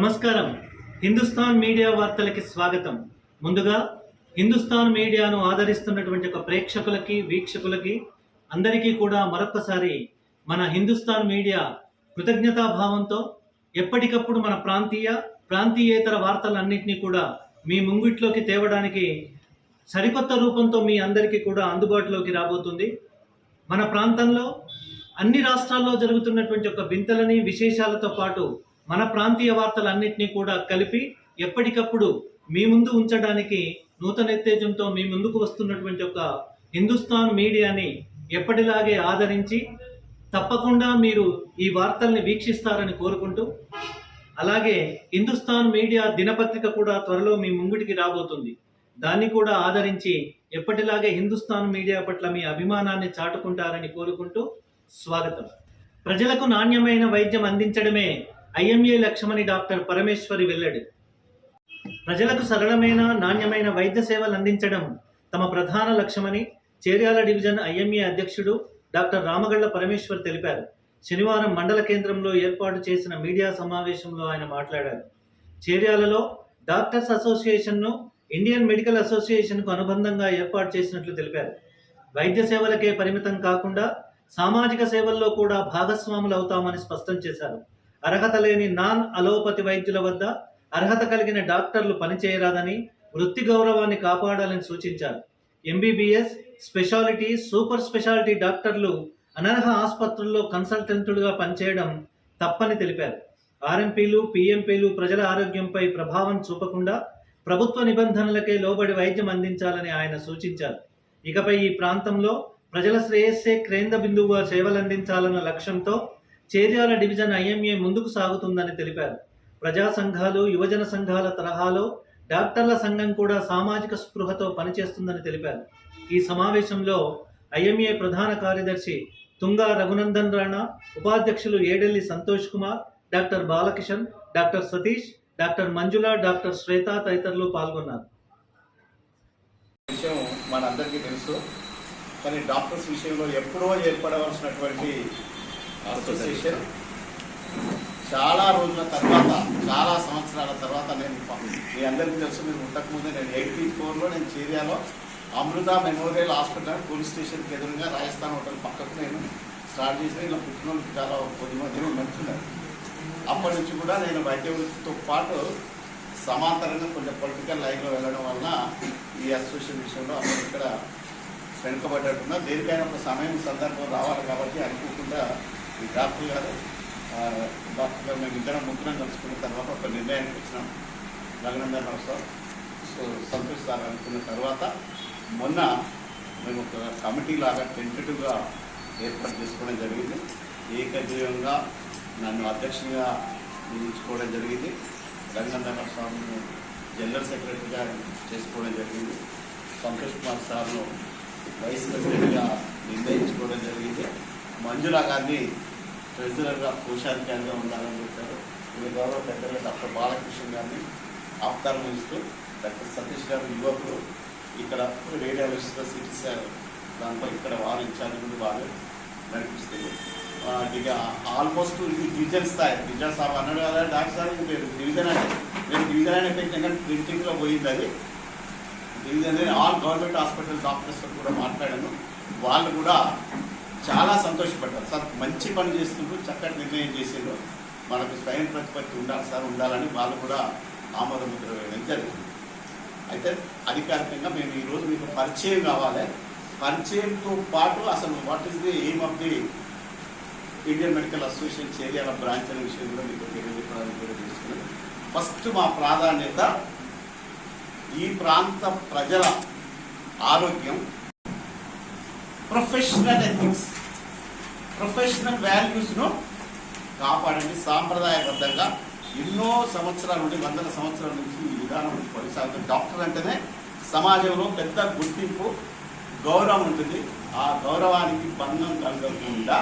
నమస్కారం. హిందుస్థాన్ మీడియా వార్తలకి స్వాగతం. ముందుగా హిందుస్థాన్ మీడియాను ఆదరిస్తున్నటువంటి ఒక ప్రేక్షకులకి వీక్షకులకి అందరికీ కూడా మరొకసారి మన హిందుస్థాన్ మీడియా కృతజ్ఞతాభావంతో ఎప్పటికప్పుడు మన ప్రాంతీయ ప్రాంతీయేతర వార్తలన్నింటినీ కూడా మీ ముంగిట్లోకి తేవడానికి సరికొత్త రూపంతో మీ అందరికీ కూడా అందుబాటులోకి రాబోతుంది. మన ప్రాంతంలో అన్ని రాష్ట్రాల్లో జరుగుతున్నటువంటి ఒక వింతలని విశేషాలతో పాటు మన ప్రాంతీయ వార్తలన్నింటినీ కూడా కలిపి ఎప్పటికప్పుడు మీ ముందు ఉంచడానికి నూతన ఉత్తేజంతో మీ ముందుకు వస్తున్నటువంటి ఒక హిందుస్థాన్ మీడియాని ఎప్పటిలాగే ఆదరించి తప్పకుండా మీరు ఈ వార్తల్ని వీక్షిస్తారని కోరుకుంటూ అలాగే హిందుస్థాన్ మీడియా దినపత్రిక కూడా త్వరలో మీ ముంగిటికి రాబోతుంది. దాన్ని కూడా ఆదరించి ఎప్పటిలాగే హిందుస్థాన్ మీడియా పట్ల మీ అభిమానాన్ని చాటుకుంటారని కోరుకుంటూ స్వాగతం. ప్రజలకు నాణ్యమైన వైద్యం అందించడమే ఐఎంఏ లక్ష్యమని డాక్టర్ పరమేశ్వరి వెల్లడి. ప్రజలకు సరళమైన నాణ్యమైన వైద్య సేవలు అందించడం తమ ప్రధాన లక్ష్యమని చేర్యాల డివిజన్ ఐఎంఏ అధ్యక్షుడు డాక్టర్ రామగళ్ళ పరమేశ్వర్ తెలిపారు. శనివారం మండల కేంద్రంలో ఏర్పాటు చేసిన మీడియా సమావేశంలో ఆయన మాట్లాడారు. చేర్యాలలో డాక్టర్స్ అసోసియేషన్ను ఇండియన్ మెడికల్ అసోసియేషన్కు అనుబంధంగా ఏర్పాటు చేసినట్లు తెలిపారు. వైద్య సేవలకే పరిమితం కాకుండా సామాజిక సేవల్లో కూడా భాగస్వాములు అవుతామని స్పష్టం చేశారు. అర్హత లేని నాన్ అలోపతి వైద్యుల వద్ద అర్హత కలిగిన డాక్టర్లు పనిచేయరాదని వృత్తి గౌరవాన్ని కాపాడాలని సూచించారు. ఎంబీబీఎస్ స్పెషాలిటీ సూపర్ స్పెషాలిటీ డాక్టర్లు అనర్హ ఆసుపత్రుల్లో కన్సల్టెంట్లుగా పనిచేయడం తప్పని తెలిపారు. ఆర్ఎంపీలు పీఎంపీలు ప్రజల ఆరోగ్యంపై ప్రభావం చూపకుండా ప్రభుత్వ నిబంధనలకే లోబడి వైద్యం అందించాలని ఆయన సూచించారు. ఇకపై ఈ ప్రాంతంలో ప్రజల శ్రేయస్సే కేంద్ర బిందువుగా సేవలందించాలన్న లక్ష్యంతో చేర్యాల డివిజన్ ఐఎంఏ ముందుకు సాగుతుందని తెలిపారు. ప్రజా సంఘాలు యువజన సంఘాల తరహాలో డాక్టర్ల సంఘం కూడా సామాజిక స్పృహతో పనిచేస్తుందని తెలిపారు. ఈ సమావేశంలో ఐఎంఏ ప్రధాన కార్యదర్శి తుంగా రఘునందన్ రాణా ఉపాధ్యక్షులు Edelli Santosh Kumar doctor Balakishan doctor Satish doctor Manjula doctor Shweta తదితరులు పాల్గొన్నారు. విషయం మనందరికీ తెలుసు. కానీ డాక్టర్స్ విషయంలో ఎప్పుడో ఏర్పడవలసినటువంటి అసోసియేషన్ చాలా రోజుల తర్వాత చాలా సంవత్సరాల తర్వాత నేను మీ అందరికీ తెలుసు మీరు ఉండకముందే నేను ఎయిటీ ఫోర్లో నేను చేరియాలో అమృత మెమోరియల్ హాస్పిటల్ పోలీస్ స్టేషన్కి ఎదురుగా రాజస్థాన్ హోటల్ పక్కకు నేను స్టార్ట్ చేసిన ఇలా పుట్టినోళ్ళు చాలా కొద్ది మంది నడుచున్నారు అప్పటి నుంచి కూడా నేను వైద్య వృత్తితో పాటు సమాంతరంగా కొంచెం పొలిటికల్ లైన్లో వెళ్ళడం వలన ఈ అసోసియేషన్ విషయంలో అప్పుడు ఇక్కడ వెనుకబడ్డట్టున్నా దేనికైనా ఒక సమయం సందర్భం రావాలి కాబట్టి అనుకోకుండా ఈ డాక్టర్ గారు డాక్టర్ గారు మేము ఇద్దరం ముగ్గురం కలుసుకున్న తర్వాత ఒక నిర్ణయానికి వచ్చినాం. గగనందర్ రావు సార్ సో సంతోష్ అనుకున్న తర్వాత మొన్న మేము ఒక కమిటీ లాగా టెంటేటివ్గా ఏర్పాటు చేసుకోవడం జరిగింది. ఏకగ్రీవంగా నన్ను అధ్యక్షునిగా నియమించుకోవడం జరిగింది. రఘునందన స్వామిని జనరల్ సెక్రటరీగా చేసుకోవడం జరిగింది. సంతోష్ కుమార్ సార్ను వైస్ ప్రెసిడెంట్గా నిర్ణయించుకోవడం జరిగింది. మంజులా గారిని ట్రెజరర్గా కోశాధికారిగా ఉండాలని చెప్పారు. మీ గౌరవ పెద్దలు డాక్టర్ బాలకృష్ణ గారిని ఆహ్వానం ఇస్తూ డాక్టర్ సతీష్ గారు యువకులు ఇక్కడ రేడియాలజిస్ట్గా సిటీ దాంట్లో ఇక్కడ వారు ఇన్ఛార్జ్ నుండి వారు నడిపిస్తుంది ఇక ఆల్మోస్ట్ ఇది డివిజన్ స్థాయి డివిజన్ సార్ అన్నాడు కదా డాక్టర్ సార్ ఇది డివిజన్ అంటే నేను డివిజన్ అనే పెట్టిన ప్రింటింగ్లో పోయింది అది. Division all government hospital doctors కూడా మాట్లాడాను. వాళ్ళు కూడా చాలా సంతోషపడ్డారు. సార్ మంచి పని చేస్తుండ్రు చక్కటి నిర్ణయం చేసిండ్రు. మనకు స్వయం ప్రతిపత్తి ఉండాలి సార్ ఉండాలని వాళ్ళు కూడా ఆమోద ముద్ర వేయడం జరిగింది. అయితే అధికారికంగా మేము ఈరోజు మీకు పరిచయం కావాలి. పరిచయంతో పాటు అసలు what is the aim of the Indian medical association Cheriyal branch అనే విషయం కూడా మీకు తెలియజెప్పడానికి కూడా తీసుకున్నాం. ఫస్ట్ మా ప్రాధాన్యత ఈ ప్రాంత ప్రజల ఆరోగ్యం ప్రొఫెషనల్ ఎథిక్స్ ప్రొఫెషనల్ వాల్యూస్ను కాపాడండి. సాంప్రదాయబద్ధంగా ఎన్నో సంవత్సరాల నుండి వందల సంవత్సరాల నుంచి ఈ విధానం కొనసాగుతుంది. డాక్టర్ అంటేనే సమాజంలో పెద్ద గుర్తింపు గౌరవం ఉంటుంది. ఆ గౌరవానికి భంగం కలగకుండా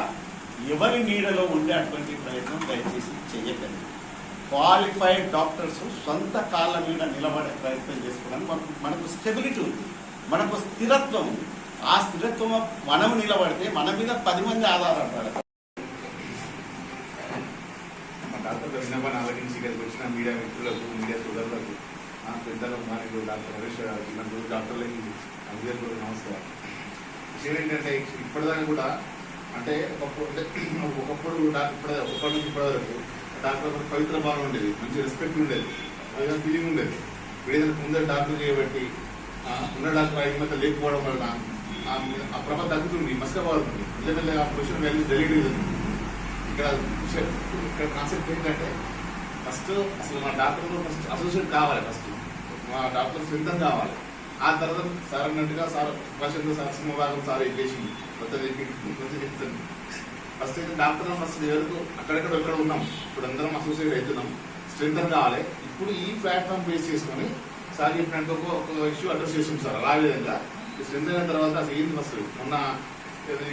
ఎవరి నీడలో ఉండేటువంటి ప్రయత్నం దయచేసి చేయకండి. క్వాలిఫైడ్ డాక్టర్స్ సొంత కాళ్ళ మీద నిలబడే ప్రయత్నం చేసుకోవడానికి మనకు మనకు స్టెబిలిటీ ఉంది. మనకు స్థిరత్వం ఉంది. ఆ స్థిరత్వం మనం నిలబడితే మన మీద పది మంది ఆధారపడాలి మా డాక్టర్ విన్నపాన్ని ఆలకించి ఇక్కడికి వచ్చిన మీడియా మిత్రులకు మీడియా సోదరులకు ఆ పెద్దలకు మాకు డాక్టర్ హరీష్ చిన్నప్పుడు డాక్టర్లకి అందరికీ కూడా నమస్కారం. విషయం ఏంటంటే ఇప్పటిదాకా కూడా అంటే ఒకప్పుడు అంటే ఒకప్పుడు డా- ఇప్పటి ఒకప్పటి నుంచి ఇప్పటి వరకు డాక్టర్ ఒక పవిత్ర భావం ఉండేది మంచి రెస్పెక్ట్ ఉండేది ఏదైనా ఫీలింగ్ ఉండేది. ఇప్పుడు ఏదైనా ముందర డాక్టర్ చేయబట్టి ఉన్న డాక్టర్ ఐక్యత లేకపోవడం వల్ల ఆ ప్రభ తగ్గుతుంది మసకబారుతుంది మెల్లమెల్లగా ఆ పొజిషన్ వాల్యూ డెలీట్ అవుతుంది ఇక్కడ ఇక్కడ కాన్సెప్ట్ ఏంటంటే ఫస్ట్ అసలు మా డాక్టర్లో ఫస్ట్ అసోసియేట్ కావాలి ఫస్ట్ మా డాక్టర్ సిద్ధం కావాలి. ఆ తర్వాత సార్ అన్నట్టుగా సార్ ప్రశాంత్ సార్ సింహభాగం సార్ ఎక్కేసి కొత్త చెప్తాను ఫస్ట్ అయితే డాక్టర్ ఫస్ట్ ఎవరికి అక్కడెక్కడ ఎక్కడ ఉన్నాం? ఇప్పుడు అందరం అసోసియేట్ అవుతున్నాం. స్ట్రెంగ్ కావాలి. ఇప్పుడు ఈ ప్లాట్ఫామ్ బేస్ చేసుకొని సార్ చెప్పినట్టు ఒక ఒక ఇష్యూ అడ్రస్ చేస్తుంది సార్. అలా విధంగా స్ట్రెంత్ అయిన తర్వాత అసలు ఏంది ఫస్ట్ మొన్న ఇది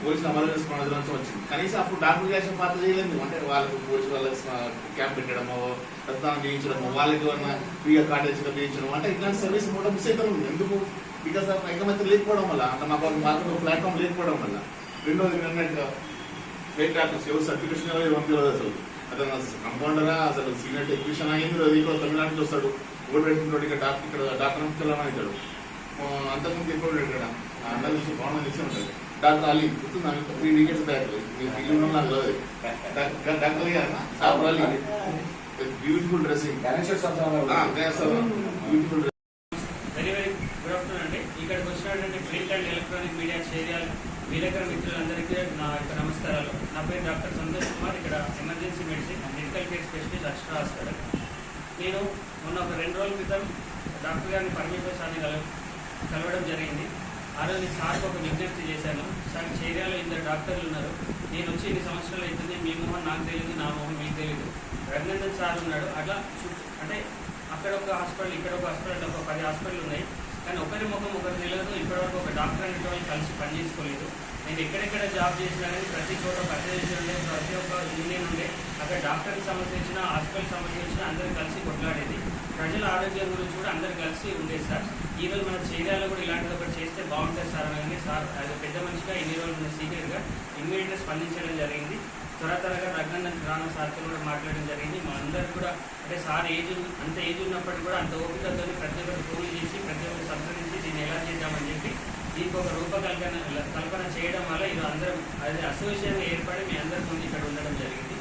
పోలీసులు అమలు చేసుకోవడం నుంచి వచ్చింది. కనీసం అప్పుడు డాక్టర్ చేసిన పాత్ర చేయలేదు. అంటే వాళ్ళకి పోలీసు వాళ్ళకి క్యాంప్ పెట్టడమో రక్తాన్ని చేయించడము వాళ్ళకి ఏమన్నా ఫ్రీగా కార్డు చేయించడం అంటే ఇట్లాంటి సర్వీస్ కూడా మిస్ అవుతుంది ఎందుకు? బికాస్ ఆఫ్ ఐకమత్యం లేకపోవడం వల్ల అంటే మాకు మాకు ప్లాట్ఫామ్ లేకపోవడం వల్ల. రెండోది ఏంటంటే ఫేక్ డాక్టర్స్ ఎవరు సర్టిఫికేషన్ ఎవరు పంపించలేదు అసలు. అతను కంపౌండరా? అసలు సీనియర్ టెక్నీషియన్? అయింది రోజు ఇక్కడ తమిళనాడు వస్తాడు. ఓడి పెట్టుకుంటాడు ఇక్కడ డాక్టర్ ఇక్కడ డాక్టర్ అవుతాడు. అంతకుముందు ఎక్కువ ఇక్కడ అందరి నుంచి బాగుంది తెలిసి ఉంటుంది. డాక్టర్ అలీ గుర్తుందా త్రీ వికెట్స్ బ్యాక్ మీరు ఫీల్ నాకు డాక్టర్ డాక్టర్ అలీ అన్న doctor Ali. Beautiful dressing beautiful very very good afternoon అండి. ఇక్కడికి వచ్చినటువంటి print and electronic media Cheriyal విలేకరు మిత్రులందరికీ నా యొక్క నమస్కారాలు. నా పేరు డాక్టర్ సంతోష్ కుమార్. ఇక్కడ emergency medicine medical care specialist Akshara hospital. నేను మొన్న ఒక రెండు రోజుల క్రితం డాక్టర్ గారిని పరమేశ్వర సార్ని కల కలవడం జరిగింది. ఆ రోజు సార్కు ఒక విజ్ఞప్తి చేశాను. సార్ చేరియాలో ఇద్దరు డాక్టర్లు ఉన్నారు. నేను వచ్చి ఎన్ని సంవత్సరాలు అవుతుంది. మీ మొహం నాకు తెలియదు నా మొహం మీకు తెలియదు రఘునందన్ సార్ ఉన్నాడు. అట్లా అంటే అక్కడ ఒక హాస్పిటల్ ఇక్కడ ఒక హాస్పిటల్ ఒక పది హాస్పిటల్ ఉన్నాయి. కానీ ఒకరి ముఖం ఒకరి తెలియదు ఇప్పటివరకు ఒక డాక్టర్ అనేటువంటి కలిసి పనిచేసుకోలేదు నేను ఎక్కడెక్కడ జాబ్ చేసినా కానీ ప్రతి చోట ఒక ఉండే ప్రతి ఒక్క యూనియన్ ఉండే అక్కడ డాక్టర్కి సమస్య వచ్చినా హాస్పిటల్ సమస్య వచ్చినా అందరూ కలిసి కొట్లాడేది. ప్రజల ఆరోగ్యం గురించి కూడా అందరు కలిసి ఉండేది సార్. ఈ రోజు మన చేరియాలో కూడా ఇలాంటిది ఒకటి చేస్తే బాగుంటుంది సార్ అనగానే సార్ అది పెద్ద మనిషిగా ఇన్ని రోజులు సీనియర్గా ఇమ్మీడియట్గా స్పందించడం జరిగింది. త్వర త్వరగా రఘునందన్ రాణ సార్తో కూడా మాట్లాడడం జరిగింది. మా అందరు కూడా అంటే సార్ ఏజ్ అంత ఏజ్ ఉన్నప్పటికీ కూడా అంత ఓపికతో ప్రతి ఒక్కరు ఫోన్ చేసి ప్రతి ఒక్కరు సంప్రదించి దీన్ని ఎలా చేద్దామని చెప్పి దీనికి ఒక రూపకల్పన కల్పన చేయడం వల్ల ఇది అందరం అది అసోసియేషన్ ఏర్పడి మీ అందరి ముందు ఇక్కడ ఉండడం జరిగింది.